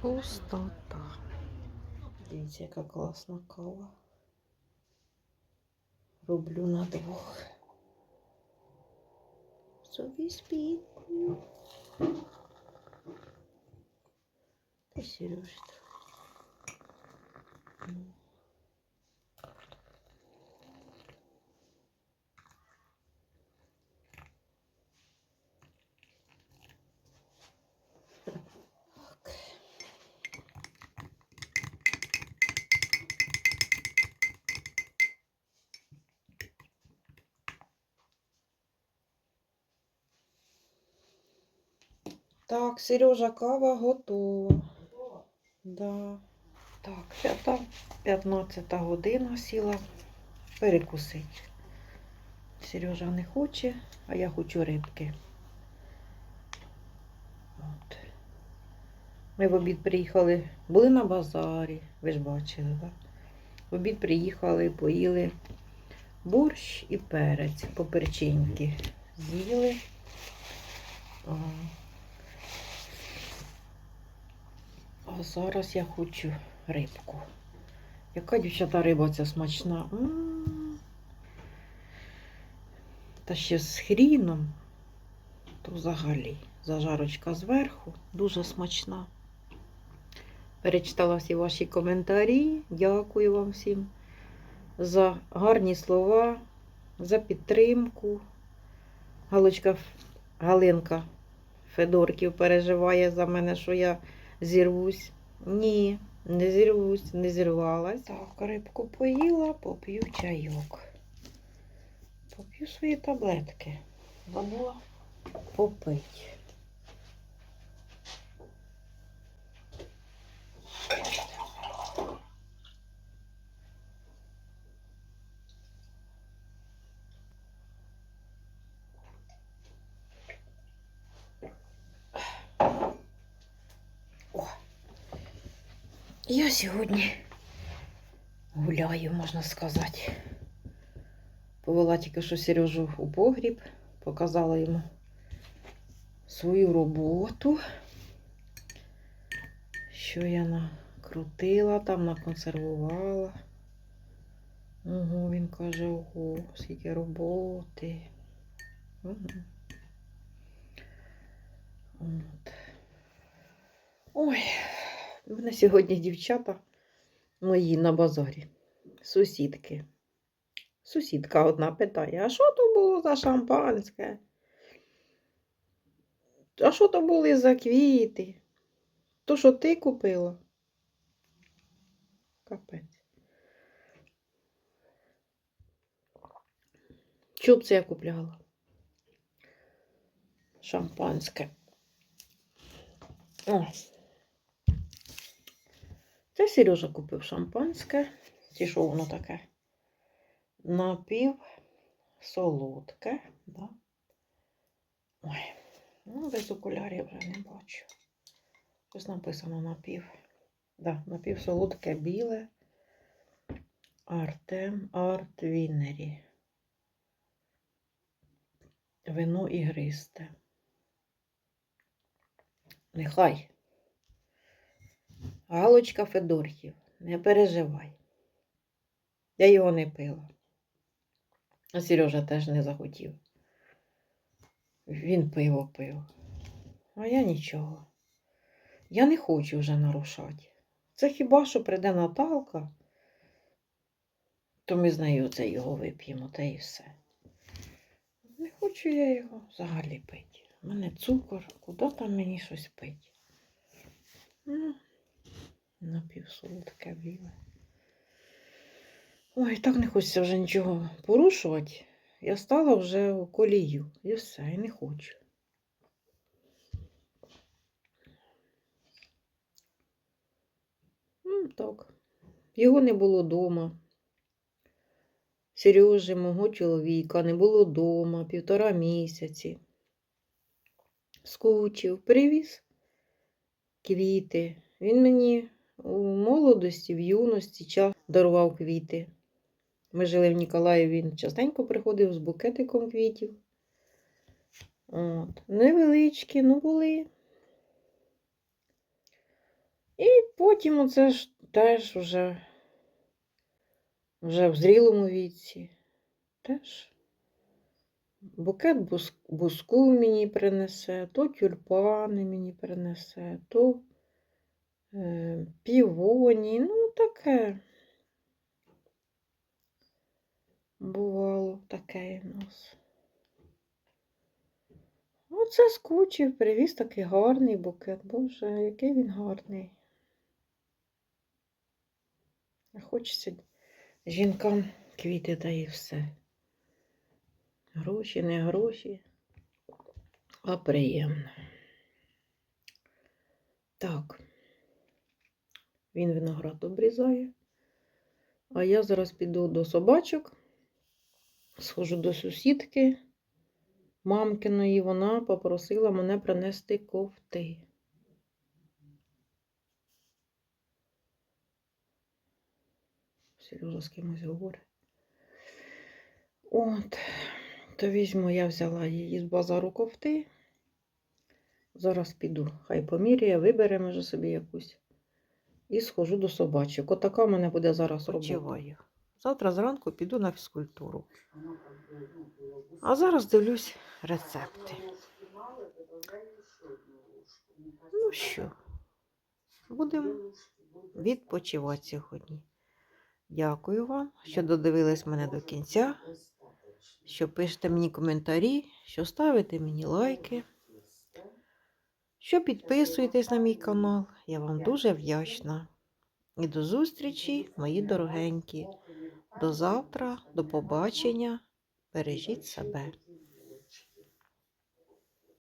Пустота. Дивіться, яка класна кава. Роблю на двох. Собі спікую. Та Сережа. Так, Сережа, кава готова. Да. Так, п'ята, 15 година сіла перекусить. Сережа не хоче, а я хочу рибки. От. Ми в обід приїхали, були на базарі, ви ж бачили, так? В обід приїхали, поїли борщ і перець по перчинки. З'їли. А зараз я хочу рибку. Яка дівчата риба ця смачна. Та ще з хріном, то взагалі зажарочка зверху, дуже смачна. Перечитала всі ваші коментарі. Дякую вам всім за гарні слова, за підтримку. Галочка Галинка Федорків переживає за мене, що я зірвусь. Ні, не зірвусь, не зірвалась. Так, рибку поїла, поп'ю чайок. Поп'ю свої таблетки. Забула попить. Я сьогодні гуляю, можна сказати. Повела тільки що Сережу у погріб, показала йому свою роботу, що я накрутила, там наконсервувала. Ого, він каже, ого, скільки роботи. Мгм. От. Ой, в мене сьогодні дівчата мої на базарі, сусідки. Сусідка одна питає, а що то було за шампанське? А що то були за квіти? То, що ти купила? Капець. Це я купляла? Шампанське. О. Це Сережа купив шампанське. Чи що воно таке? Напів солодке. Да? Ой, ну без окулярів вже не бачу. Щось написано напів. Да, напів біле. Артем Арт Вінері. Вино ігристе. Нехай. Галочка Федорхів, не переживай. Я його не пила. А Сережа теж не захотів. Він пиво пив. А я нічого. Я не хочу вже нарушати. Це хіба що прийде Наталка, то ми з нею це його вип'ємо, та і все. Не хочу я його взагалі пити. У мене цукор, куди там мені щось пити? Ну, напівсолодке біле. Ой, так не хочеться вже нічого порушувати. Я стала вже у колію. І все, і не хочу. Ну, так. Його не було вдома. Сережі, мого чоловіка, не було вдома півтора місяці. Скучив, привіз квіти. Він мені у молодості, в юності час дарував квіти. Ми жили в Ніколаєві, він частенько приходив з букетиком квітів. От. Невеличкі, ну були. І потім оце ж теж вже, вже в зрілому віці. Теж букет буску мені принесе, то тюльпани мені принесе, то півоні, ну таке. Бувало таке у нас. Оце скучив, привіз такий гарний букет. Боже, який він гарний. Хочеться жінкам квіти та і все. Гроші, не гроші, а приємно. Так. Він виноград обрізає. А я зараз піду до собачок, схожу до сусідки мамкиної, вона попросила мене принести ковти. Сережа з кимось говорить. От, то візьму, я взяла її з базару ковти. Зараз піду. Хай поміряє, вибере, може собі якусь. І схожу до собачок. Отака в мене буде зараз робота. Завтра зранку піду на фізкультуру. А зараз дивлюсь рецепти. Ну що, будемо відпочивати сьогодні. Дякую вам, що додивились мене до кінця, що пишете мені коментарі, що ставите мені лайки, що підписуєтесь на мій канал. Я вам дуже вдячна. І до зустрічі, мої дорогенькі. До завтра, до побачення. Бережіть себе.